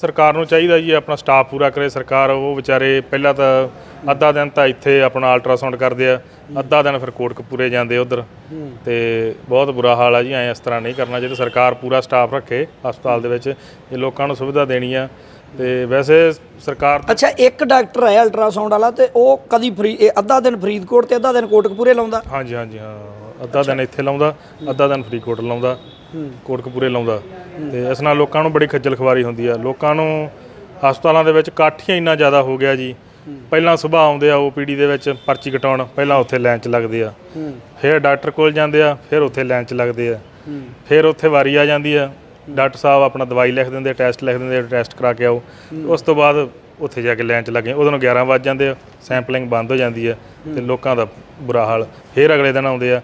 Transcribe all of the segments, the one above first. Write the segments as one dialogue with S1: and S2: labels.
S1: ਸਰਕਾਰ ਨੂੰ ਚਾਹੀਦਾ ਜੀ ਆਪਣਾ ਸਟਾਫ ਪੂਰਾ ਕਰੇ ਸਰਕਾਰ ਉਹ ਵਿਚਾਰੇ ਪਹਿਲਾਂ ਤਾਂ ਅੱਧਾ ਦਿਨ ਤਾਂ ਇੱਥੇ ਆਪਣਾ ਅਲਟਰਾਸਾਊਂਡ ਕਰਦੇ ਆ ਅੱਧਾ ਦਿਨ ਫਿਰ ਕੋਟਕਪੂਰੇ ਜਾਂਦੇ ਉਧਰ। ਤੇ ਬਹੁਤ ਬੁਰਾ ਹਾਲ ਆ ਜੀ ਐ ਇਸ ਤਰ੍ਹਾਂ ਨਹੀਂ ਕਰਨਾ ਚਾਹੀਦਾ ਸਰਕਾਰ ਪੂਰਾ ਸਟਾਫ ਰੱਖੇ ਹਸਪਤਾਲ ਦੇ ਵਿੱਚ ਇਹ ਲੋਕਾਂ ਨੂੰ ਸੁਵਿਧਾ ਦੇਣੀ ਆ। ਤੇ ਵੈਸੇ ਸਰਕਾਰ
S2: ਅੱਛਾ ਇੱਕ ਡਾਕਟਰ ਹੈ ਅਲਟਰਾਸਾਊਂਡ ਵਾਲਾ ਤੇ ਉਹ ਕਦੀ ਫਰੀ ਇਹ ਅੱਧਾ ਦਿਨ ਫਰੀਦਕੋਟ ਤੇ ਅੱਧਾ ਦਿਨ ਕੋਟਕਪੂਰੇ ਲਾਉਂਦਾ?
S1: ਹਾਂਜੀ ਹਾਂਜੀ ਹਾਂ ਅੱਧਾ ਦਿਨ ਇੱਥੇ ਲਾਉਂਦਾ ਅੱਧਾ ਦਿਨ ਫਰੀਦਕੋਟ ਲਾਉਂਦਾ। ਕੋਟਕਪੂਰੇ ਲਾਉਂਦਾ। ਤੇ ਇਸ ਨਾਲ ਲੋਕਾਂ ਨੂੰ ਬੜੀ ਖੱਜਲ ਖਵਾਰੀ ਹੁੰਦੀ ਆ। ਲੋਕਾਂ ਨੂੰ ਹਸਪਤਾਲਾਂ ਦੇ ਵਿੱਚ ਇਕੱਠ ਇੰਨਾ ਜ਼ਿਆਦਾ ਹੋ ਗਿਆ ਜੀ। ਪਹਿਲਾਂ ਸੁਬਾਹ ਆਉਂਦੇ ਆ ਓਪੀਡੀ ਦੇ ਵਿੱਚ ਪਰਚੀ ਕਟਾਉਣ, ਪਹਿਲਾਂ ਉੱਥੇ ਲਾਈਨ 'ਚ ਲੱਗਦੇ ਆ। ਫਿਰ ਡਾਕਟਰ ਕੋਲ ਜਾਂਦੇ ਆ, ਫਿਰ ਉੱਥੇ ਲਾਈਨ 'ਚ ਲੱਗਦੇ ਆ। ਫਿਰ ਉੱਥੇ ਵਾਰੀ ਆ ਜਾਂਦੀ ਆ। ਡਾਕਟਰ ਸਾਹਿਬ ਆਪਣਾ ਦਵਾਈ ਲਿਖ ਦਿੰਦੇ, ਟੈਸਟ ਲਿਖ ਦਿੰਦੇ, ਟੈਸਟ ਕਰਾ ਕੇ ਆਓ। ਉਸ ਤੋਂ ਬਾਅਦ ਉੱਥੇ ਜਾ ਕੇ ਲਾਈਨ 'ਚ ਲੱਗੇ। ਉਦੋਂ ਨੂੰ 11 ਵੱਜ ਜਾਂਦੇ ਆ, ਸੈਂਪਲਿੰਗ ਬੰਦ ਹੋ ਜਾਂਦੀ ਆ ਤੇ ਲੋਕਾਂ ਦਾ ਬੁਰਾ ਹਾਲ। ਫਿਰ ਅਗਲੇ ਦਿਨ ਆਉਂਦੇ ਆ।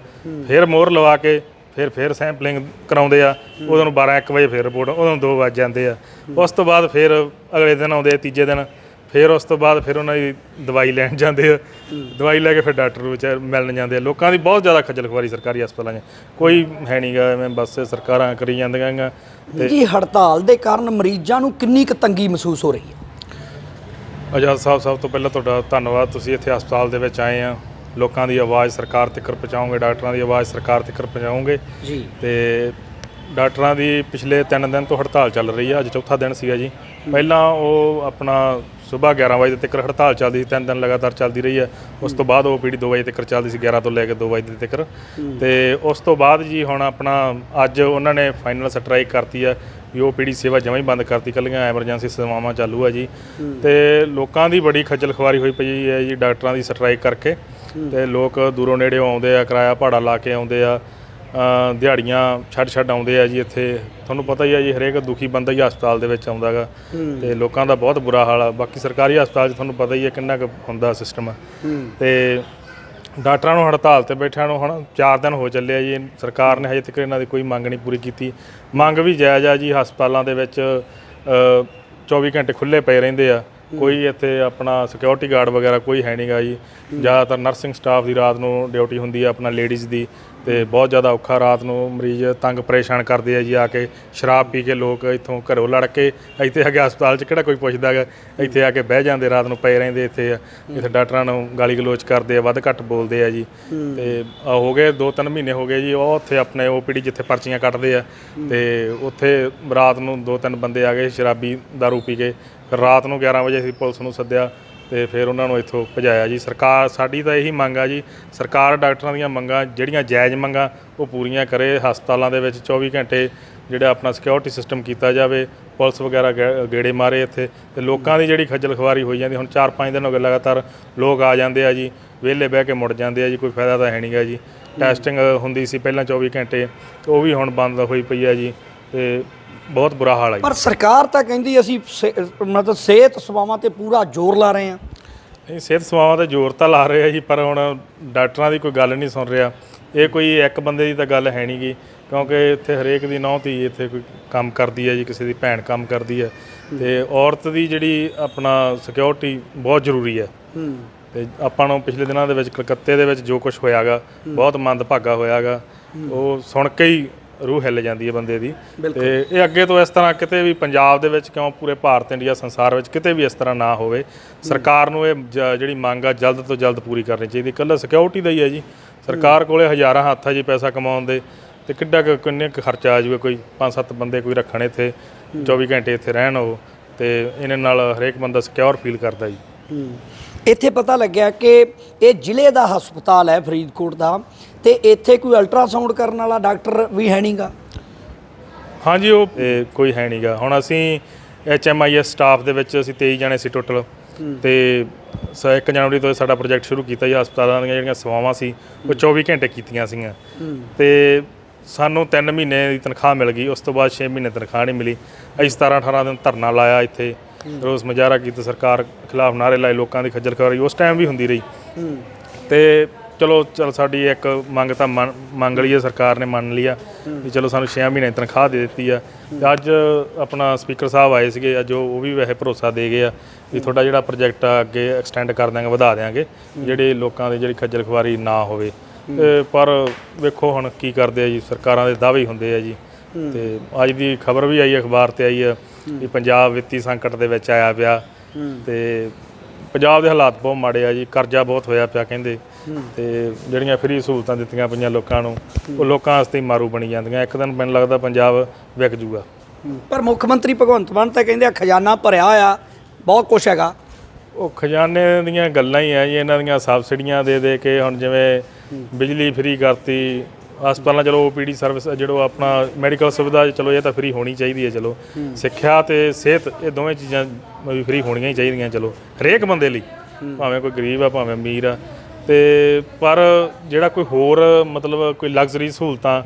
S1: ਫਿਰ ਮੋਹਰ ਲਵਾ ਕੇ ਫਿਰ ਫਿਰ ਸੈਂਪਲਿੰਗ ਕਰਾਉਂਦੇ ਆ ਉਦੋਂ ਨੂੰ 12 1 ਵਜੇ ਫਿਰ ਰਿਪੋਰਟ ਉਦੋਂ ਨੂੰ 2 ਵੱਜ ਜਾਂਦੇ ਆ। ਉਸ ਤੋਂ ਬਾਅਦ ਫਿਰ ਅਗਲੇ ਦਿਨ ਆਉਂਦੇ ਆ ਤੀਜੇ ਦਿਨ ਫਿਰ ਉਸ ਤੋਂ ਬਾਅਦ ਫਿਰ ਉਹਨਾਂ ਦੀ ਦਵਾਈ ਲੈਣ ਜਾਂਦੇ ਆ। ਦਵਾਈ ਲੈ ਕੇ ਫਿਰ ਡਾਕਟਰ ਨੂੰ ਵਿਚਾਰ ਮਿਲਣ ਜਾਂਦੇ ਆ। ਲੋਕਾਂ ਦੀ ਬਹੁਤ ਜ਼ਿਆਦਾ ਖੱਜਲ ਖਵਾਰੀ ਸਰਕਾਰੀ ਹਸਪਤਾਲਾਂ 'ਚ। ਕੋਈ ਹੈ ਨਹੀਂਗਾ ਐਵੇਂ ਬਸ ਸਰਕਾਰਾਂ ਕਰੀ ਜਾਂਦੀਆਂ ਗਾ ਤੇ
S2: ਜੀ ਹੜਤਾਲ ਦੇ ਕਾਰਨ ਮਰੀਜ਼ਾਂ ਨੂੰ ਕਿੰਨੀ ਕੁ ਤੰਗੀ ਮਹਿਸੂਸ ਹੋ ਰਹੀ ਹੈ?
S1: ਆਜ਼ਾਦ ਸਾਹਿਬ ਸਭ ਤੋਂ ਪਹਿਲਾਂ ਤੁਹਾਡਾ ਧੰਨਵਾਦ। ਤੁਸੀਂ ਇੱਥੇ ਹਸਪਤਾਲ ਦੇ ਵਿੱਚ ਆਏ ਆ। ਲੋਕਾਂ ਦੀ ਆਵਾਜ਼ ਸਰਕਾਰ ਤੱਕ ਪਹੁੰਚਾਓਗੇ ਡਾਕਟਰਾਂ ਦੀ ਆਵਾਜ਼ ਸਰਕਾਰ ਤੱਕ ਪਹੁੰਚਾਓਗੇ
S2: ਜੀ।
S1: ਤੇ ਡਾਕਟਰਾਂ ਦੀ ਪਿਛਲੇ 3 ਦਿਨ ਤੋਂ ਹੜਤਾਲ ਚੱਲ ਰਹੀ ਹੈ ਅੱਜ ਚੌਥਾ ਦਿਨ ਸੀਗਾ ਜੀ। ਪਹਿਲਾਂ ਉਹ ਆਪਣਾ ਸਵੇਰ 11 ਵਜੇ ਤੱਕ ਹੜਤਾਲ ਚੱਲਦੀ ਸੀ ਤਿੰਨ ਦਿਨ ਲਗਾਤਾਰ ਚੱਲਦੀ ਰਹੀ ਹੈ ਉਸ ਤੋਂ ਬਾਅਦ ਉਹ ਪੀੜੀ 2 ਵਜੇ ਤੱਕ ਚੱਲਦੀ ਸੀ 11 ਤੋਂ ਲੈ ਕੇ 2 ਵਜੇ ਤੱਕ। ਤੇ ਉਸ ਤੋਂ ਬਾਅਦ ਜੀ ਹੁਣ ਆਪਣਾ ਅੱਜ ਉਹਨਾਂ ਨੇ ਫਾਈਨਲ ਸਟ੍ਰਾਈਕ ਕਰਤੀ ਹੈ ਵੀ ਉਹ ਪੀੜੀ ਸੇਵਾ ਜਮਾਂ ਹੀ ਬੰਦ ਕਰਤੀ ਕੱਲੀਆਂ ਐਮਰਜੈਂਸੀ ਸੇਵਾਵਾਂ ਚਾਲੂ ਆ ਜੀ। ਤੇ ਲੋਕਾਂ ਦੀ ਬੜੀ ਖੱਜਲ ਖਵਾਰੀ ਹੋਈ ਪਈ ਹੈ ਜੀ ਡਾਕਟਰਾਂ ਦੀ ਸਟ੍ਰਾਈਕ ਕਰਕੇ। ਤੇ ਲੋਕ ਦੂਰੋਂ ਨੇੜੇੋਂ ਆਉਂਦੇ ਆ ਕਿਰਾਇਆ ਭਾੜਾ ਲਾ ਕੇ ਆਉਂਦੇ ਆ ਦਿਹਾੜੀਆਂ ਛੱਡ ਛੱਡ ਆਉਂਦੇ ਆ ਜੀ ਇੱਥੇ। ਤੁਹਾਨੂੰ ਪਤਾ ਹੀ ਆ ਜੀ ਹਰੇਕ ਦੁਖੀ ਬੰਦਾ ਹੀ ਹਸਪਤਾਲ ਦੇ ਵਿੱਚ ਆਉਂਦਾਗਾ ਤੇ ਲੋਕਾਂ ਦਾ ਬਹੁਤ ਬੁਰਾ ਹਾਲ ਆ। ਬਾਕੀ ਸਰਕਾਰੀ ਹਸਪਤਾਲ 'ਚ ਤੁਹਾਨੂੰ ਪਤਾ ਹੀ ਆ ਕਿੰਨਾ ਕੁ ਹੁੰਦਾ ਸਿਸਟਮ ਤੇ ਡਾਕਟਰਾਂ ਨੂੰ ਹੜਤਾਲ ਤੇ ਬੈਠਿਆਂ ਨੂੰ ਹੁਣ 4 ਦਿਨ ਹੋ ਚੱਲੇ ਆ ਜੀ। ਸਰਕਾਰ ਨੇ ਹਜੇ ਤੱਕ ਇਹਨਾਂ ਦੀ ਕੋਈ ਮੰਗ ਨਹੀਂ ਪੂਰੀ ਕੀਤੀ। ਮੰਗ ਵੀ ਜਾਇਜ਼ ਆ ਜੀ ਹਸਪਤਾਲਾਂ ਦੇ ਵਿੱਚ ਅ, 24 ਘੰਟੇ ਖੁੱਲੇ ਪਏ ਰਹਿੰਦੇ ਆ। ਕੋਈ ਇੱਥੇ ਆਪਣਾ ਸਿਕਿਉਰਿਟੀ ਗਾਰਡ ਵਗੈਰਾ ਕੋਈ ਹੈ ਨਹੀਂਗਾ ਜੀ। ਜ਼ਿਆਦਾਤਰ ਨਰਸਿੰਗ ਸਟਾਫ ਦੀ ਰਾਤ ਨੂੰ ਡਿਊਟੀ ਹੁੰਦੀ ਆ ਆਪਣਾ ਲੇਡੀਜ਼ ਦੀ ਤੇ ਬਹੁਤ ਜ਼ਿਆਦਾ ਔਖਾ ਰਾਤ ਨੂੰ ਮਰੀਜ਼ ਤੰਗ ਪਰੇਸ਼ਾਨ ਕਰਦੇ ਆ ਜੀ ਆ ਕੇ। ਸ਼ਰਾਬ ਪੀ ਕੇ ਲੋਕ ਇੱਥੋਂ ਘਰੋਂ ਲੜ ਕੇ ਇੱਥੇ ਆ ਕੇ ਹਸਪਤਾਲ 'ਚ ਕਿਹੜਾ ਕੋਈ ਪੁੱਛਦਾ ਹੈਗਾ ਇੱਥੇ ਆ ਕੇ ਬਹਿ ਜਾਂਦੇ ਰਾਤ ਨੂੰ ਪਏ ਰਹਿੰਦੇ ਇੱਥੇ ਇੱਥੇ ਡਾਕਟਰਾਂ ਨੂੰ ਗਾਲੀ ਗਲੋਚ ਕਰਦੇ ਆ ਵੱਧ ਘੱਟ ਬੋਲਦੇ ਆ ਜੀ। ਤੇ ਹੋ ਗਏ 2-3 ਮਹੀਨੇ ਹੋ ਗਏ ਜੀ ਉਹ ਉੱਥੇ ਆਪਣੇ ਓਪੀਡੀ ਜਿੱਥੇ ਪਰਚੀਆਂ ਕੱਟਦੇ ਆ। ਤੇ ਉੱਥੇ ਰਾਤ ਨੂੰ ਦੋ ਤਿੰਨ ਬੰਦੇ ਆ ਗਏ ਸ਼ਰਾਬੀ दारू ਪੀ ਕੇ। ਫਿਰ ਰਾਤ ਨੂੰ 11 ਵਜੇ ਅਸੀਂ ਪੁਲਿਸ ਨੂੰ ਸੱਦਿਆ ਤੇ ਫਿਰ ਉਹਨਾਂ ਨੂੰ ਇੱਥੋਂ ਭਜਾਇਆ ਜੀ। ਸਰਕਾਰ ਸਾਡੀ ਤਾਂ ਇਹੀ ਮੰਗ ਆ ਜੀ। ਸਰਕਾਰ ਡਾਕਟਰਾਂ ਦੀਆਂ ਮੰਗਾਂ ਜਿਹੜੀਆਂ ਜਾਇਜ਼ ਮੰਗਾਂ ਉਹ ਪੂਰੀਆਂ ਕਰੇ। ਹਸਪਤਾਲਾਂ ਦੇ ਵਿੱਚ 24 ਘੰਟੇ ਜਿਹੜਾ ਆਪਣਾ ਸਿਕਿਉਰਿਟੀ ਸਿਸਟਮ ਕੀਤਾ ਜਾਵੇ। ਪੁਲਿਸ ਵਗੈਰਾ ਗੇੜੇ ਮਾਰੇ ਇੱਥੇ। ਤੇ ਲੋਕਾਂ ਦੀ ਜਿਹੜੀ ਖੱਜਲ ਖਵਾਰੀ ਹੋਈ ਜਾਂਦੀ ਹੁਣ 4-5 ਦਿਨ ਹੋ ਗਏ ਲਗਾਤਾਰ ਲੋਕ ਆ ਜਾਂਦੇ ਆ ਜੀ। ਵਿਹਲੇ ਬਹਿ ਕੇ ਮੁੜ ਜਾਂਦੇ ਆ ਜੀ ਕੋਈ ਫਾਇਦਾ ਤਾਂ ਹੈ ਨਹੀਂਗਾ ਜੀ। ਟੈਸਟਿੰਗ ਹੁੰਦੀ ਸੀ ਪਹਿਲਾਂ 24 ਘੰਟੇ। ਉਹ ਵੀ ਹੁਣ ਬੰਦ ਹੋਈ ਪਈ ਆ ਜੀ। ਤੇ ਬਹੁਤ ਬੁਰਾ ਹਾਲ ਜੀ।
S2: ਪਰ ਸਰਕਾਰ ਤਾਂ ਕਹਿੰਦੀ ਅਸੀਂ ਸੇ- ਮਤਲਬ ਸਿਹਤ ਸੇਵਾਵਾਂ ਤੇ ਪੂਰਾ ਜ਼ੋਰ ਲਾ ਰਹੇ ਹਾਂ।
S1: ਨਹੀਂ ਸਿਹਤ ਸੇਵਾਵਾਂ ਤੇ ਜ਼ੋਰ ਤਾਂ ਲਾ ਰਹੇ ਆ ਜੀ ਪਰ ਹੁਣ ਡਾਕਟਰਾਂ ਦੀ ਕੋਈ ਗੱਲ ਨਹੀਂ ਸੁਣ ਰਿਹਾ। ਇਹ ਕੋਈ ਇੱਕ ਬੰਦੇ ਦੀ ਤਾਂ ਗੱਲ ਹੈ ਨਹੀਂਗੀ ਕਿਉਂਕਿ ਇੱਥੇ ਹਰੇਕ ਦੀ ਨੌਂ ਧੀ ਇੱਥੇ ਕੋਈ ਕੰਮ ਕਰਦੀ ਹੈ ਜੀ ਕਿਸੇ ਦੀ ਭੈਣ ਕੰਮ ਕਰਦੀ ਹੈ। ਤੇ ਔਰਤ ਦੀ ਜਿਹੜੀ ਆਪਣਾ ਸਿਕਿਉਰਿਟੀ ਬਹੁਤ ਜ਼ਰੂਰੀ ਹੈ। ਤੇ ਆਪਾਂ ਨੂੰ ਪਿਛਲੇ ਦਿਨਾਂ ਦੇ ਵਿੱਚ ਕਲਕੱਤੇ ਦੇ ਵਿੱਚ ਜੋ ਕੁਝ ਹੋਇਆਗਾ ਬਹੁਤ ਮੰਦਭਾਗਾ ਹੋਇਆਗਾ ਉਹ ਸੁਣ ਕੇ ਹੀ ਰੂਹ ਹਿੱਲ ਜਾਂਦੀ ਹੈ ਬੰਦੇ ਦੀ। ਤੇ ਇਹ ਅੱਗੇ ਤੋਂ ਇਸ ਤਰ੍ਹਾਂ ਕਿਤੇ ਵੀ ਪੰਜਾਬ ਦੇ ਵਿੱਚ ਕਿਉਂ ਪੂਰੇ ਭਾਰਤ ਇੰਡੀਆ ਸੰਸਾਰ ਵਿੱਚ ਕਿਤੇ ਵੀ ਇਸ ਤਰ੍ਹਾਂ ਨਾ ਹੋਵੇ ਸਰਕਾਰ ਨੂੰ ਇਹ ਜ- ਜਿਹੜੀ ਮੰਗ ਆ ਜਲਦ ਤੋਂ ਜਲਦ ਪੂਰੀ ਕਰਨੀ ਚਾਹੀਦੀ ਇਕੱਲਾ ਸਿਕਿਉਰਿਟੀ ਦਾ ਹੀ ਹੈ ਜੀ। ਸਰਕਾਰ ਕੋਲੇ ਹਜ਼ਾਰਾਂ ਹੱਥ ਆ ਜੀ ਪੈਸਾ ਕਮਾਉਣ ਦੇ ਤੇ ਕਿੱਡਾ ਕੁ ਕਿੰਨੇ ਕੁ ਖਰਚਾ ਆ ਜਾਵੇ ਕੋਈ 5-7 ਬੰਦੇ ਕੋਈ ਰੱਖਣ ਇੱਥੇ 24 ਘੰਟੇ ਇੱਥੇ ਰਹਿਣ ਉਹ ਤੇ ਇਹਨਾਂ ਨਾਲ ਹਰੇਕ ਬੰਦਾ ਸਿਕਿਉਰ ਫੀਲ ਕਰਦਾ ਜੀ।
S2: ਇੱਥੇ ਪਤਾ ਲੱਗਿਆ ਕਿ ਇਹ ਜ਼ਿਲ੍ਹੇ ਦਾ ਹਸਪਤਾਲ ਹੈ ਫਰੀਦਕੋਟ ਦਾ ਤੇ ਇੱਥੇ ਕੋਈ ਅਲਟਰਾਸਾਊਂਡ ਕਰਨ ਵਾਲਾ ਡਾਕਟਰ ਵੀ ਹੈ ਨਹੀਂਗਾ
S1: ਹਾਂਜੀ ਉਹ ਇਹ ਕੋਈ ਹੈ ਨਹੀਂਗਾ ਹੁਣ ਅਸੀਂ ਐਚਐਮਆਈਐਸ ਸਟਾਫ ਦੇ ਵਿੱਚ ਅਸੀਂ 23 ਜਣੇ ਸੀ ਟੋਟਲ। ਤੇ ਸ 1 ਜਨਵਰੀ ਤੋਂ ਸਾਡਾ ਪ੍ਰੋਜੈਕਟ ਸ਼ੁਰੂ ਕੀਤਾ ਜੀ ਹਸਪਤਾਲਾਂ ਦੀਆਂ ਜਿਹੜੀਆਂ ਸੇਵਾਵਾਂ ਸੀ ਉਹ 24 ਘੰਟੇ ਕੀਤੀਆਂ ਸੀਗੀਆਂ। ਤੇ ਸਾਨੂੰ 3 ਮਹੀਨੇ ਦੀ ਤਨਖਾਹ ਮਿਲ ਗਈ। ਉਸ ਤੋਂ ਬਾਅਦ 6 ਮਹੀਨੇ ਤਨਖਾਹ ਨਹੀਂ ਮਿਲੀ। ਅਸੀਂ 17 18 ਦਿਨ ਧਰਨਾ ਲਾਇਆ ਇੱਥੇ। ਰੋਸ ਮੁਜ਼ਾਹਰਾ ਕੀਤਾ ਸਰਕਾਰ ਖਿਲਾਫ ਨਾਰੇ ਲਾਏ ਲੋਕਾਂ ਦੀ ਖੱਜਲ ਖਵਾਰੀ ਉਸ ਟਾਈਮ ਵੀ ਹੁੰਦੀ ਰਹੀ। ਤੇ ਚਲੋ ਚਲ ਸਾਡੀ ਇੱਕ ਮੰਗ ਤਾਂ ਮੰਗ ਲਈ ਹੈ ਸਰਕਾਰ ਨੇ ਮੰਨ ਲਿਆ ਵੀ ਚਲੋ ਸਾਨੂੰ 6 ਮਹੀਨੇ ਤਨਖਾਹ ਦੇ ਦਿੱਤੀ ਆ। ਤੇ ਅੱਜ ਆਪਣਾ ਸਪੀਕਰ ਸਾਹਿਬ ਆਏ ਸੀਗੇ ਅੱਜ ਉਹ ਵੀ ਵੈਸੇ ਭਰੋਸਾ ਦੇ ਗਏ ਆ ਵੀ ਤੁਹਾਡਾ ਜਿਹੜਾ ਪ੍ਰੋਜੈਕਟ ਆ ਅੱਗੇ ਐਕਸਟੈਂਡ ਕਰ ਦਿਆਂਗੇ ਵਧਾ ਦਿਆਂਗੇ ਜਿਹੜੇ ਲੋਕਾਂ ਦੀ ਜਿਹੜੀ ਖੱਜਲ ਖਵਾਰੀ ਨਾ ਹੋਵੇ। ਪਰ ਵੇਖੋ ਹੁਣ ਕੀ ਕਰਦੇ ਆ ਜੀ ਸਰਕਾਰਾਂ ਦੇ ਦਾਅਵੇ ਹੁੰਦੇ ਆ ਜੀ। ਤੇ ਅੱਜ ਦੀ ਖਬਰ ਵੀ ਆਈ ਅਖਬਾਰ ਤੇ ਆਈ ਆ ਵੀ ਪੰਜਾਬ ਵਿੱਤੀ ਸੰਕਟ ਦੇ ਵਿੱਚ ਆਇਆ ਪਿਆ ਤੇ ਪੰਜਾਬ ਦੇ ਹਾਲਾਤ ਬਹੁਤ ਮਾੜੇ ਆ ਜੀ ਕਰਜ਼ਾ ਬਹੁਤ ਹੋਇਆ ਪਿਆ ਕਹਿੰਦੇ। ਤੇ ਜਿਹੜੀਆਂ ਫ੍ਰੀ ਸਹੂਲਤਾਂ ਦਿੱਤੀਆਂ ਪਈਆਂ ਲੋਕਾਂ ਨੂੰ ਉਹ ਲੋਕਾਂ ਵਾਸਤੇ ਮਾਰੂ ਬਣੀ ਜਾਂਦੀਆਂ। ਇੱਕ ਦਿਨ ਮੈਨੂੰ ਲੱਗਦਾ ਪੰਜਾਬ ਵਿਕ ਜੂਗਾ।
S2: ਪਰ ਮੁੱਖ ਮੰਤਰੀ ਭਗਵੰਤ ਮਾਨ ਤਾਂ ਕਹਿੰਦੇ ਆ ਖਜ਼ਾਨਾ ਭਰਿਆ ਹੋਇਆ ਬਹੁਤ ਕੁਝ ਹੈਗਾ।
S1: ਉਹ ਖਜ਼ਾਨੇ ਦੀਆਂ ਗੱਲਾਂ ਹੀ ਆ ਜੀ ਇਹਨਾਂ ਦੀਆਂ ਸਬਸਿਡੀਆਂ ਦੇ ਦੇ ਕੇ ਹੁਣ ਜਿਵੇਂ ਬਿਜਲੀ ਫ੍ਰੀ ਕਰਤੀ ਹਸਪਤਾਲਾਂ ਚਲੋ ਓਪੀਡੀ ਸਰਵਿਸ ਜਿਹੜੋ ਆਪਣਾ ਮੈਡੀਕਲ ਸੁਵਿਧਾ ਚਲੋ ਇਹ ਤਾਂ ਫ੍ਰੀ ਹੋਣੀ ਚਾਹੀਦੀ ਹੈ ਚਲੋ। ਸਿੱਖਿਆ ਤੇ ਸਿਹਤ ਇਹ ਦੋਵੇਂ ਚੀਜ਼ਾਂ ਵੀ ਫ੍ਰੀ ਹੋਣੀਆਂ ਹੀ ਚਾਹੀਦੀਆਂ ਚਲੋ। ਹਰੇਕ ਬੰਦੇ ਲਈ ਭਾਵੇਂ ਕੋਈ ਗਰੀਬ ਆ ਭਾਵੇਂ ਅਮੀਰ ਆ। ਤੇ ਪਰ ਜਿਹੜਾ ਕੋਈ ਹੋਰ ਮਤਲਬ ਕੋਈ ਲਗਜ਼ਰੀ ਸਹੂਲਤਾਂ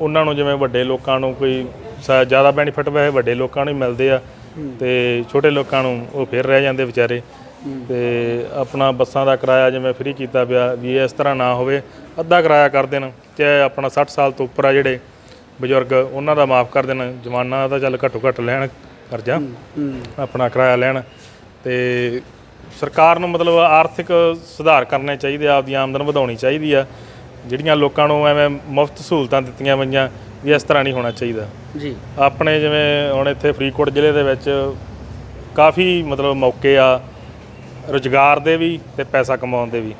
S1: ਉਹਨਾਂ ਨੂੰ ਜਿਵੇਂ ਵੱਡੇ ਲੋਕਾਂ ਨੂੰ ਕੋਈ ਜ਼ਿਆਦਾ ਬੈਨੀਫਿਟ ਵੈਸੇ ਵੱਡੇ ਲੋਕਾਂ ਨੂੰ ਹੀ ਮਿਲਦੇ ਆ। ਤੇ ਛੋਟੇ ਲੋਕਾਂ ਨੂੰ ਉਹ ਫਿਰ ਰਹਿ ਜਾਂਦੇ ਵਿਚਾਰੇ। ਤੇ ਆਪਣਾ ਬੱਸਾਂ ਦਾ ਕਿਰਾਇਆ ਜਿਵੇਂ ਫ੍ਰੀ ਕੀਤਾ ਪਿਆ ਵੀ ਇਸ ਤਰ੍ਹਾਂ ਨਾ ਹੋਵੇ ਅੱਧਾ ਕਿਰਾਇਆ ਕਰ ਦੇਣ ਚਾਹੇ ਆਪਣਾ 60 ਸਾਲ ਤੋਂ ਉੱਪਰ ਆ ਜਿਹੜੇ ਬਜ਼ੁਰਗ ਉਹਨਾਂ ਦਾ ਮਾਫ ਕਰ ਦੇਣ ਜਵਾਨਾਂ ਦਾ ਤਾਂ ਚੱਲ ਘੱਟੋ ਘੱਟ ਲੈਣ ਕਰਜ਼ਾ ਆਪਣਾ ਕਿਰਾਇਆ ਲੈਣ ਤੇ ਸਰਕਾਰ ਨੂੰ ਮਤਲਬ ਆਰਥਿਕ ਸੁਧਾਰ ਕਰਨੇ ਚਾਹੀਦੇ ਆ ਆਪਦੀ ਆਮਦਨ ਵਧਾਉਣੀ ਚਾਹੀਦੀ ਆ। ਜਿਹੜੀਆਂ ਲੋਕਾਂ ਨੂੰ ਐਵੇਂ ਮੁਫਤ ਸਹੂਲਤਾਂ ਦਿੱਤੀਆਂ ਪਈਆਂ ਵੀ ਇਸ ਤਰ੍ਹਾਂ ਨਹੀਂ ਹੋਣਾ ਚਾਹੀਦਾ।
S2: ਜੀ।
S1: ਆਪਣੇ ਜਿਵੇਂ ਹੁਣ ਇੱਥੇ ਫਰੀਦਕੋਟ ਜ਼ਿਲ੍ਹੇ ਦੇ ਵਿੱਚ ਕਾਫੀ ਮਤਲਬ ਮੌਕੇ ਆ ਰੁਜ਼ਗਾਰ ਦੇ ਵੀ ਤੇ ਪੈਸਾ ਕਮਾਉਣ ਦੇ ਵੀ।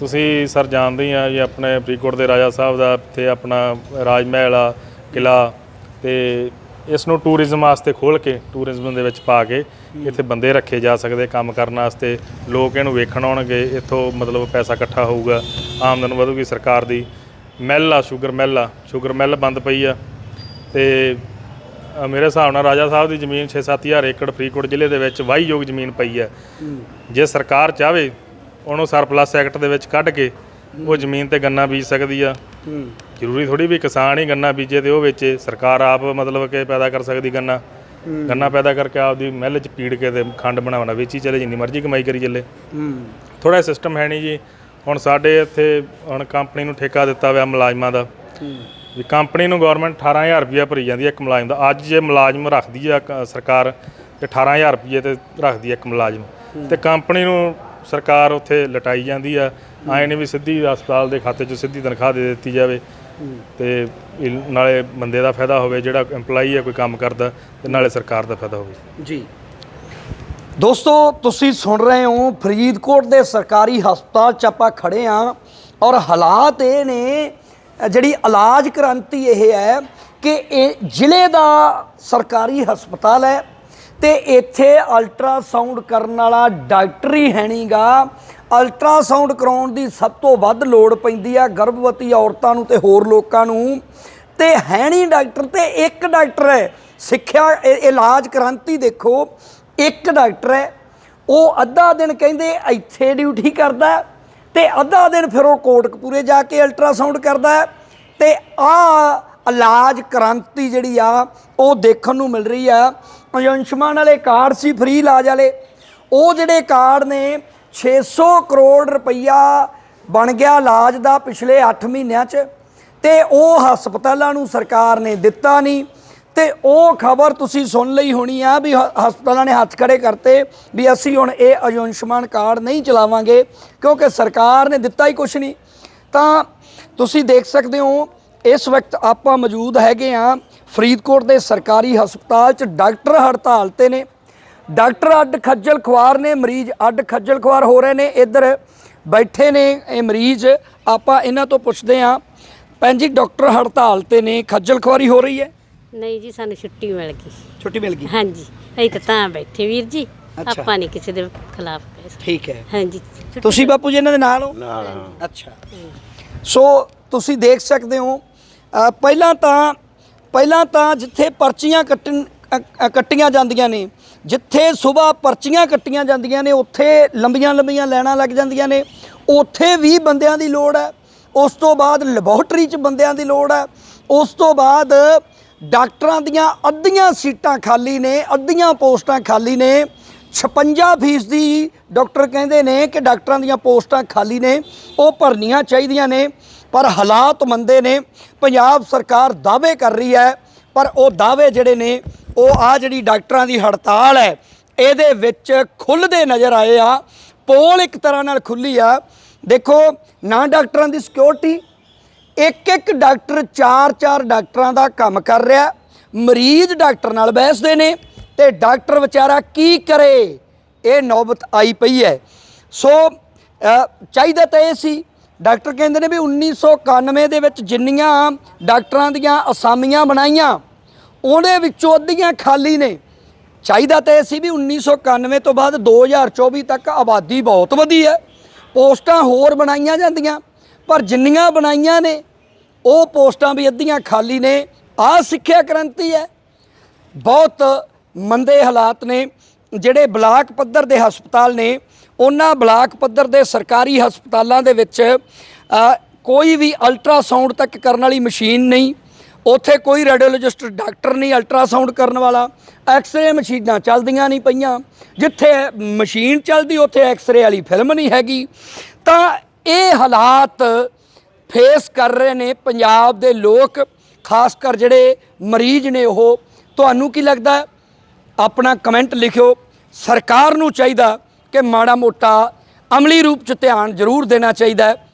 S1: ਤੁਸੀਂ ਸਰ ਜਾਣਦੇ ਹੀ ਆ ਜੀ ਆਪਣੇ ਫਰੀਦਕੋਟ ਦੇ ਰਾਜਾ ਸਾਹਿਬ ਦਾ ਇੱਥੇ ਆਪਣਾ ਰਾਜ ਮਹਿਲ ਆ ਕਿਲਾ ਤੇ ਇਸ ਨੂੰ ਟੂਰਿਜ਼ਮ ਵਾਸਤੇ ਖੋਲ ਕੇ ਟੂਰਿਜ਼ਮ ਦੇ ਵਿੱਚ ਪਾ ਕੇ ਇੱਥੇ ਬੰਦੇ ਰੱਖੇ ਜਾ ਸਕਦੇ ਕੰਮ ਕਰਨ ਵਾਸਤੇ। ਲੋਕ ਇਹਨੂੰ ਵੇਖਣ ਆਉਣਗੇ, ਇੱਥੋਂ ਮਤਲਬ ਪੈਸਾ ਇਕੱਠਾ ਹੋਊਗਾ, ਆਮਦਨ ਵਧੂਗੀ ਸਰਕਾਰ ਦੀ। ਮਿੱਲ ਆ, ਸ਼ੂਗਰ ਮਿੱਲ ਆ, ਸ਼ੂਗਰ ਮਿੱਲ ਬੰਦ ਪਈ ਆ ਤੇ ਅ, ਮੇਰੇ ਹਿਸਾਬ ਨਾਲ ਰਾਜਾ ਸਾਹਿਬ ਦੀ ਜ਼ਮੀਨ 6-7000 ਏਕੜ ਫਰੀਦਕੋਟ ਜ਼ਿਲ੍ਹੇ ਦੇ ਵਿੱਚ ਵਾਹੀਯੋਗ ਜ਼ਮੀਨ ਪਈ ਹੈ। ਜੇ ਸਰਕਾਰ ਚਾਹਵੇ ਉਹਨੂੰ ਸਰਪਲਸ ਐਕਟ ਦੇ ਵਿੱਚ ਕੱਢ ਕੇ ਉਹ ਜ਼ਮੀਨ ਤੇ ਗੰਨਾ ਬੀਜ ਸਕਦੀ ਆ। ਜ਼ਰੂਰੀ ਥੋੜੀ ਵੀ ਕਿਸਾਨ ਹੀ ਗੰਨਾ ਬੀਜੇ ਤੇ ਉਹ ਵੇਚੇ। ਸਰਕਾਰ ਆਪ ਮਤਲਬ ਕਿ ਪੈਦਾ ਕਰ ਸਕਦੀ ਗੰਨਾ। ਗੰਨਾ ਪੈਦਾ ਕਰਕੇ ਆਪਦੀ ਮਿੱਲ 'ਚ ਪੀੜ ਕੇ ਤੇ ਖੰਡ ਬਣਾਉਣਾ ਵੇਚੀ ਚਲੇ ਜਿੰਨੀ ਮਰਜ਼ੀ ਕਮਾਈ ਕਰੀ ਚੱਲੇ। ਥੋੜਾ ਸਿਸਟਮ ਹੈ ਨਹੀਂ ਜੀ। ਹੁਣ ਸਾਡੇ ਇੱਥੇ ਹੁਣ ਕੰਪਨੀ ਨੂੰ ਠੇਕਾ ਦਿੱਤਾ ਹੋਇਆ ਮੁਲਾਜ਼ਮਾਂ ਦਾ। ਵੀ ਕੰਪਨੀ ਨੂੰ ਗਵਰਨਮੈਂਟ 18000 ਰੁਪਇਆ ਭਰੀ ਜਾਂਦੀ ਹੈ ਇੱਕ ਮੁਲਾਜ਼ਮ ਦਾ। ਅੱਜ ਜੇ ਮੁਲਾਜ਼ਮ ਰੱਖਦੀ ਆ ਕ- ਸਰਕਾਰ, ਤੇ 18000 ਰੁਪਏ ਤੇ ਰੱਖਦੀ ਹੈ ਇੱਕ ਮੁਲਾਜ਼ਮ। ਤੇ ਕੰਪਨੀ ਨੂੰ ਸਰਕਾਰ ਉੱਥੇ ਲਟਾਈ ਜਾਂਦੀ ਆ। ਐਂ ਨਹੀਂ ਵੀ ਸਿੱਧੀ ਹਸਪਤਾਲ ਦੇ ਖਾਤੇ 'ਚ ਸਿੱਧੀ ਤਨਖਾਹ ਦੇ ਦਿੱਤੀ ਜਾਵੇ। ਤੇ ਇਹ ਨਾਲੇ ਬੰਦੇ ਦਾ ਫਾਇਦਾ ਹੋਵੇ, ਜਿਹੜਾ EMPLOYE ਹੈ ਕੋਈ ਕੰਮ ਕਰਦਾ, ਤੇ ਨਾਲੇ ਸਰਕਾਰ ਦਾ ਫਾਇਦਾ ਹੋਵੇ।
S2: ਜੀ। ਦੋਸਤੋ, ਤੁਸੀਂ ਸੁਣ ਰਹੇ ਹੋ ਫਰੀਦਕੋਟ ਦੇ ਸਰਕਾਰੀ ਹਸਪਤਾਲ 'ਚ ਆਪਾਂ ਖੜੇ ਆ ਔਰ ਹਾਲਾਤ ਇਹ ਨੇ ਜਿਹੜੀ ਇਲਾਜ ਕ੍ਰਾਂਤੀ ਇਹ ਹੈ ਕਿ ਇਹ ਜ਼ਿਲ੍ਹੇ ਦਾ ਸਰਕਾਰੀ ਹਸਪਤਾਲ ਹੈ ਤੇ ਇੱਥੇ ਅਲਟਰਾਸਾਊਂਡ ਕਰਨ ਵਾਲਾ ਡਾਕਟਰ ਹੀ ਹੈ ਨਹੀਂਗਾ ਅਲਟਰਾਸਾਊਂਡ ਕਰਾਉਣ ਦੀ ਸਭ ਤੋਂ ਵੱਧ ਲੋੜ ਪੈਂਦੀ ਆ ਗਰਭਵਤੀ ਔਰਤਾਂ ਨੂੰ ਤੇ ਹੋਰ ਲੋਕਾਂ ਨੂੰ। ਤੇ ਹੈ ਨਹੀਂ ਡਾਕਟਰ, ਤੇ ਇੱਕ ਡਾਕਟਰ ਹੈ, ਸਿੱਖਿਆ ਇਲਾਜ ਕ੍ਰਾਂਤੀ ਦੇਖੋ, ਇੱਕ ਡਾਕਟਰ ਹੈ। ਉਹ ਅੱਧਾ ਦਿਨ ਕਹਿੰਦੇ ਇੱਥੇ ਡਿਊਟੀ ਕਰਦਾ ਤੇ ਅੱਧਾ ਦਿਨ ਫਿਰ ਉਹ ਕੋਟਕਪੂਰੇ ਜਾ ਕੇ ਅਲਟਰਾਸਾਊਂਡ ਕਰਦਾ ਹੈ ਤੇ ਆ ਇਲਾਜ ਕ੍ਰਾਂਤੀ ਜਿਹੜੀ ਆ, ਉਹ ਦੇਖਣ ਨੂੰ ਮਿਲ ਰਹੀ ਆ। ਆਯੁਸ਼ਮਾਨ ਵਾਲੇ ਕਾਰਡ ਸੀ, ਫ੍ਰੀ ਇਲਾਜ ਵਾਲੇ। ਉਹ ਜਿਹੜੇ ਕਾਰਡ ਨੇ 600 ਕਰੋੜ ਰੁਪਈਆ ਬਣ ਗਿਆ ਇਲਾਜ ਦਾ ਪਿਛਲੇ 8 ਮਹੀਨਿਆਂ 'ਚ ਤੇ ਉਹ ਹਸਪਤਾਲਾਂ ਨੂੰ ਸਰਕਾਰ ਨੇ ਦਿੱਤਾ ਨਹੀਂ। ਤੇ ਉਹ ਖਬਰ ਤੁਸੀਂ ਸੁਣ ਲਈ ਹੋਣੀ ਆ ਵੀ ਹ- ਹਸਪਤਾਲਾਂ ਨੇ ਹੱਥ ਖੜੇ ਕਰਤੇ ਵੀ ਅਸੀਂ ਹੁਣ ਇਹ ਆਯੁਸ਼ਮਾਨ ਕਾਰਡ ਨਹੀਂ ਚਲਾਵਾਂਗੇ, ਕਿਉਂਕਿ ਸਰਕਾਰ ਨੇ ਦਿੱਤਾ ਹੀ ਕੁਝ ਨਹੀਂ। ਤਾਂ ਤੁਸੀਂ ਦੇਖ ਸਕਦੇ ਹੋ, ਇਸ ਵਕਤ ਆਪਾਂ ਮੌਜੂਦ ਹੈਗੇ ਆ ਫਰੀਦਕੋਟ ਦੇ ਸਰਕਾਰੀ ਹਸਪਤਾਲ 'ਚ ਡਾਕਟਰ ਹੜਤਾਲ ਤੇ ਨੇ। ਡਾਕਟਰ ਅੱਡ ਖੱਜਲ ਖੁਆਰ ਨੇ, ਮਰੀਜ਼ ਅੱਡ ਖੱਜਲ ਖੁਆਰ ਹੋ ਰਹੇ ਨੇ, ਇੱਧਰ ਬੈਠੇ ਨੇ ਇਹ ਮਰੀਜ਼, ਆਪਾਂ ਇਹਨਾਂ ਤੋਂ ਪੁੱਛਦੇ ਆ ਭੈਣ ਜੀ, ਡਾਕਟਰ ਹੜਤਾਲ ਤੇ ਨੇ, ਖੱਜਲ ਖੁਆਰੀ ਹੋ ਰਹੀ ਹੈ।
S3: ਨਹੀਂ ਜੀ ਸਾਨੂੰ ਛੁੱਟੀ ਮਿਲ ਗਈ।
S2: ਛੁੱਟੀ ਮਿਲ ਗਈ?
S3: ਹਾਂਜੀ। ਅਸੀਂ ਤਾਂ ਤਾਂ ਬੈਠੇ ਵੀਰ ਜੀ।
S2: ਅੱਛਾ।
S3: ਆਪਾਂ ਨਹੀਂ ਕਿਸੇ ਦੇ ਖਿਲਾਫ ਕਹਿ ਸਕਦੇ।
S2: ਠੀਕ ਹੈ।
S3: ਹਾਂਜੀ। ਛੁੱਟੀ-
S2: ਤੁਸੀਂ ਬਾਪੂ ਜੀ ਇਹਨਾਂ ਦੇ ਨਾਲ ਹੋ? ਨਾਲ ਅੱਛਾ। ਸੋ ਤੁਸੀਂ ਦੇਖ ਸਕਦੇ ਹੋ ਅ, ਪਹਿਲਾਂ ਤਾਂ ਪਹਿਲਾਂ ਤਾਂ ਜਿੱਥੇ ਪਰਚੀਆਂ ਕੱਟਣ ਅ, ਅ, ਕੱਟੀਆਂ ਜਾਂਦੀਆਂ ਨੇ ਜਿੱਥੇ ਸਵੇਰ ਪਰਚੀਆਂ ਕੱਟੀਆਂ ਜਾਂਦੀਆਂ ਨੇ ਉੱਥੇ ਲੰਬੀਆਂ ਲੰਬੀਆਂ ਲਾਈਨਾਂ ਲੱਗ ਜਾਂਦੀਆਂ ਨੇ ਉੱਥੇ ਵੀ ਬੰਦਿਆਂ ਦੀ ਲੋੜ ਹੈ। ਉਸ ਤੋਂ ਬਾਅਦ ਲੈਬੋਰਟਰੀ 'ਚ ਬੰਦਿਆਂ ਦੀ ਲੋੜ ਹੈ। ਉਸ ਤੋਂ ਬਾਅਦ ਡਾਕਟਰਾਂ ਦੀਆਂ ਅੱਧੀਆਂ ਸੀਟਾਂ ਖਾਲੀ ਨੇ, ਅੱਧੀਆਂ ਪੋਸਟਾਂ ਖਾਲੀ ਨੇ। 56 ਫੀਸਦੀ ਡਾਕਟਰ ਕਹਿੰਦੇ ਨੇ ਕਿ ਡਾਕਟਰਾਂ ਦੀਆਂ ਪੋਸਟਾਂ ਖਾਲੀ ਨੇ, ਉਹ ਭਰਨੀਆਂ ਚਾਹੀਦੀਆਂ ਨੇ, ਪਰ ਹਾਲਾਤ ਮੰਦੇ ਨੇ। ਪੰਜਾਬ ਸਰਕਾਰ ਦਾਅਵੇ ਕਰ ਰਹੀ ਹੈ, ਪਰ ਉਹ ਦਾਅਵੇ ਜਿਹੜੇ ਨੇ, ਉਹ ਆ ਜਿਹੜੀ ਡਾਕਟਰਾਂ ਦੀ ਹੜਤਾਲ ਹੈ, ਇਹਦੇ ਵਿੱਚ ਖੁੱਲਦੇ ਨਜ਼ਰ ਆਏ ਆ। ਪੋਲ ਇੱਕ ਤਰ੍ਹਾਂ ਨਾਲ ਖੁੱਲੀ ਆ। ਦੇਖੋ, ਨਾ ਡਾਕਟਰਾਂ ਦੀ ਸਿਕਿਉਰਿਟੀ ਇੱਕ ਇੱਕ ਡਾਕਟਰ ਚਾਰ ਚਾਰ ਡਾਕਟਰਾਂ ਦਾ ਕੰਮ ਕਰ ਰਿਹਾ। ਮਰੀਜ਼ ਡਾਕਟਰ ਨਾਲ ਬਹਿਸਦੇ ਨੇ ਤੇ ਡਾਕਟਰ ਵਿਚਾਰਾ ਕੀ ਕਰੇ? ਇਹ ਨੌਬਤ ਆਈ ਪਈ ਹੈ। ਸੋ ਚਾਹੀਦਾ ਤਾਂ ਇਹ ਸੀ, ਡਾਕਟਰ ਕਹਿੰਦੇ ਨੇ ਵੀ 1991 ਦੇ ਵਿੱਚ ਜਿੰਨੀਆਂ ਡਾਕਟਰਾਂ ਦੀਆਂ ਅਸਾਮੀਆਂ ਬਣਾਈਆਂ, ਉਹਦੇ ਵਿੱਚੋਂ ਅੱਧੀਆਂ ਖਾਲੀ ਨੇ। ਚਾਹੀਦਾ ਤਾਂ ਇਹ ਸੀ ਵੀ 1991 ਤੋਂ ਬਾਅਦ 2024 ਤੱਕ ਆਬਾਦੀ ਬਹੁਤ ਵਧੀ ਹੈ। ਪੋਸਟਾਂ ਹੋਰ ਬਣਾਈਆਂ ਜਾਂਦੀਆਂ, ਪਰ ਜਿੰਨੀਆਂ ਬਣਾਈਆਂ ਨੇ ਉਹ ਪੋਸਟਾਂ ਵੀ ਅੱਧੀਆਂ ਖਾਲੀ ਨੇ। ਆ ਸਿੱਖਿਆ ਕ੍ਰਾਂਤੀ ਹੈ। ਬਹੁਤ ਮੰਦੇ ਹਾਲਾਤ ਨੇ। ਜਿਹੜੇ ਬਲਾਕ ਪੱਧਰ ਦੇ ਹਸਪਤਾਲ ਨੇ, ਉਹਨਾਂ ਬਲਾਕ ਪੱਧਰ ਦੇ ਸਰਕਾਰੀ ਹਸਪਤਾਲਾਂ ਦੇ ਵਿੱਚ ਕੋਈ ਵੀ ਅਲਟਰਾਸਾਊਂਡ ਤੱਕ ਕਰਨ ਵਾਲੀ ਮਸ਼ੀਨ ਨਹੀਂ। ਉੱਥੇ ਕੋਈ ਰੇਡੀਓਲੋਜਿਸਟ ਡਾਕਟਰ ਨਹੀਂ ਅਲਟਰਾਸਾਊਂਡ ਕਰਨ ਵਾਲਾ। ਐਕਸ-ਰੇ ਮਸ਼ੀਨਾਂ ਚੱਲਦੀਆਂ ਨਹੀਂ ਪਈਆਂ। ਜਿੱਥੇ ਮਸ਼ੀਨ ਚੱਲਦੀ, ਉੱਥੇ ਐਕਸ-ਰੇ ਵਾਲੀ ਫਿਲਮ ਨਹੀਂ ਹੈਗੀ। ਤਾਂ ਇਹ ਹਾਲਾਤ ਫੇਸ ਕਰ ਰਹੇ ਨੇ ਪੰਜਾਬ ਦੇ ਲੋਕ, ਖਾਸ ਕਰ ਜਿਹੜੇ ਮਰੀਜ਼ ਨੇ ਉਹ। ਤੁਹਾਨੂੰ ਕੀ ਲੱਗਦਾ? ਆਪਣਾ ਕਮੈਂਟ ਲਿਖਿਓ। ਸਰਕਾਰ ਨੂੰ ਚਾਹੀਦਾ ਕਿ ਮਾੜਾ ਮੋਟਾ ਅਮਲੀ ਰੂਪ ਚ ਧਿਆਨ ਜ਼ਰੂਰ ਦੇਣਾ ਚਾਹੀਦਾ।